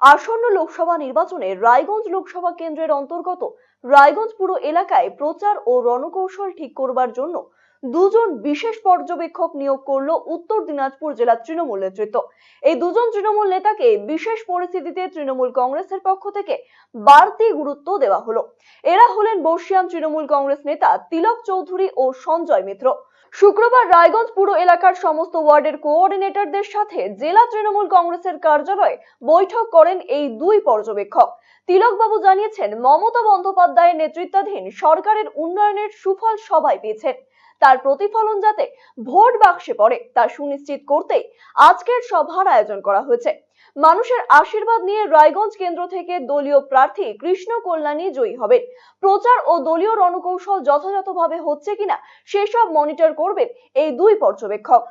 আসন্ন লোকসভা নির্বাচনে রায়গঞ্জ লোকসভা কেন্দ্রের অন্তর্গত রায়গঞ্জ পুরো এলাকায় প্রচার ও রণকৌশল ঠিক করবার জন্য দুজন বিশেষ পর্যবেক্ষক নিয়োগ করল উত্তর দিনাজপুর জেলা তৃণমূল নেতৃত্ব। এই দুজন তৃণমূল নেতাকে বিশেষ পরিস্থিতিতে তৃণমূল কংগ্রেসের পক্ষ থেকে বাড়তি গুরুত্ব দেওয়া হলো। এরা হলেন বর্ষিয়ান তৃণমূল কংগ্রেস নেতা তিলক চৌধুরী ও সঞ্জয় মিত্র। শুক্রবার রায়গঞ্জ পুরো এলাকার সমস্ত ওয়ার্ডের কোঅর্ডিনেটরদের সাথে জেলা তৃণমূল কংগ্রেসের কার্যালয়ে বৈঠক করেন এই দুই পর্যবেক্ষক। তিলকবাবু জানিয়েছেন, মমতা বন্দ্যোপাধ্যায়ের নেতৃত্বাধীন সরকারের উন্নয়নের সুফল সবাই পেয়েছেন। তার প্রতিফলন যাতে ভোট বাক্সে পড়ে তা সুনিশ্চিত করতেই আজকের সভার আয়োজন করা হয়েছে। মানুষের আশীর্বাদ নিয়ে রায়গঞ্জ কেন্দ্র থেকে দলীয় প্রার্থী কৃষ্ণ কল্যাণী জয়ী হবেন। প্রচার ও দলীয় রণকৌশল যথাযথভাবে হচ্ছে কিনা সেসব মনিটর করবেন এই দুই পর্যবেক্ষক।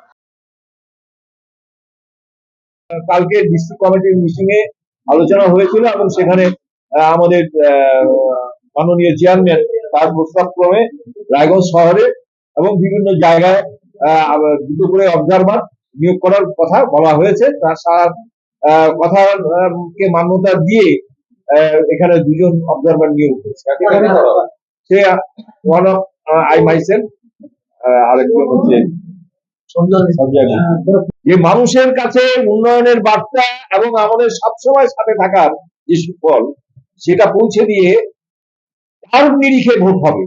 কালকে ডিস্ট্রিক্ট কমিটির মিটিং এ আলোচনা হয়েছিল এবং সেখানে আমাদের মাননীয় চেয়ারম্যান তার প্রস্তাব ক্রমে রায়গঞ্জ শহরে এবং বিভিন্ন জায়গায় দুটো করে অবজারভার নিয়োগ করার কথা বলা হয়েছে। তার সার কথাকে মান্যতা দিয়ে এখানে দুজন অবজারভার নিয়োগ হয়েছে। সে ওয়ান অফ আই মাইসেল আরেকজন হচ্ছে যে মানুষের কাছে উন্নয়নের বার্তা এবং আমাদের সবসময় সাথে থাকার যে সুফল সেটা পৌঁছে দিয়ে তার নিরিখে ভোট হবে।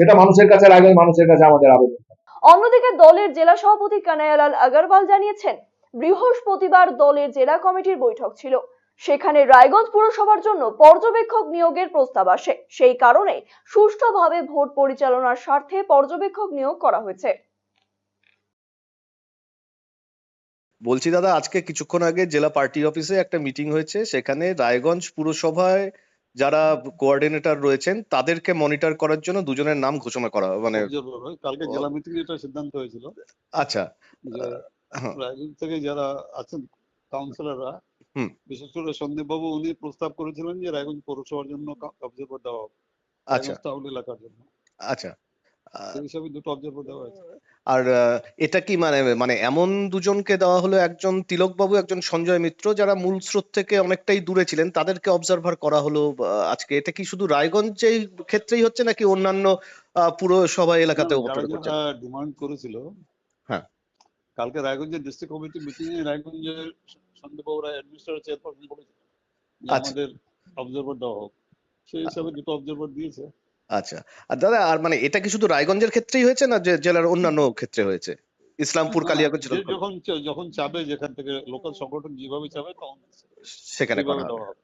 সেটা মানুষের কাছে লাগে মানুষের কাছে আমাদের আবেদন অন্যদিকে দলের জেলা সভাপতি কানায়ালাল আগরওয়াল জানিয়েছেন বৃহস্পতিবার দলের জেলা কমিটির বৈঠক ছিল। সেখানে রায়গঞ্জ পুরসভার জন্য পর্যবেক্ষক নিয়োগের প্রস্তাব আসে। সেই কারণে সুষ্ঠুভাবে ভোট পরিচালনার স্বার্থে পর্যবেক্ষক নিয়োগ করা হয়েছে। বলছি দাদা আজকে কিছুক্ষণ আগে জেলা পার্টি অফিসে একটা মিটিং হয়েছে। সেখানে রায়গঞ্জ পুরসভায় যারা কোঅর্ডিনেটর রয়েছেন তাদেরকে মনিটর করার জন্য দুজনের নাম ঘোষণা করা মানে কালকে জেলা মিটিং এটা সিদ্ধান্ত হয়েছিল। আচ্ছা। যে হ্যাঁ, থেকে যারা আছেন কাউন্সিলররা হুম। বিশেষ করে সন্দীপ বাবু উনি প্রস্তাব করেছিলেন যে রায়গঞ্জ পৌরসভার জন্য অবজারভার দেওয়া হোক আচ্ছা। এলাকার জন্য। আচ্ছা। সেই হিসাবে দুটো অবজারভার দেওয়া হয়েছে। আর এটা কি মানে মানে এমন দুজনকে দেওয়া হলো একজন তিলক বাবু একজন সঞ্জয় মিত্র যারা মূল স্রোত থেকে অনেকটাই দূরে ছিলেন তাদেরকে অবজারভার করা হলো আজকে এটা কি শুধু রায়গঞ্জের ক্ষেত্রেই হচ্ছে নাকি অন্যান্য পুরসভা এলাকাতেও? ডিমান্ড করেছিল হ্যাঁ। কালকে রায়গঞ্জের ডিস্ট্রিক্ট কমিটি মিটিং এ রায়গঞ্জের সন্দীপ বাবু রায় অ্যাডমিনিস্ট্রেটর চেয়ারপারসন বলেছে যে আচ্ছা। আমাদের অবজারভার দেওয়া হোক সেই হিসাবে দুটো অবজারভার দিয়েছে আচ্ছা। আর দাদা আর মানে এটা কি শুধু রায়গঞ্জের ক্ষেত্রেই হয়েছে না যে জেলার অন্যান্য ক্ষেত্রে হয়েছে? ইসলামপুর না, কালিয়াগঞ্জ যে যখন যখন চাবে যেখান থেকে লোকাল সংগঠন যেভাবে চাবে তখন সেখানে করা সেভাবে হবে। দেওয়া হবে।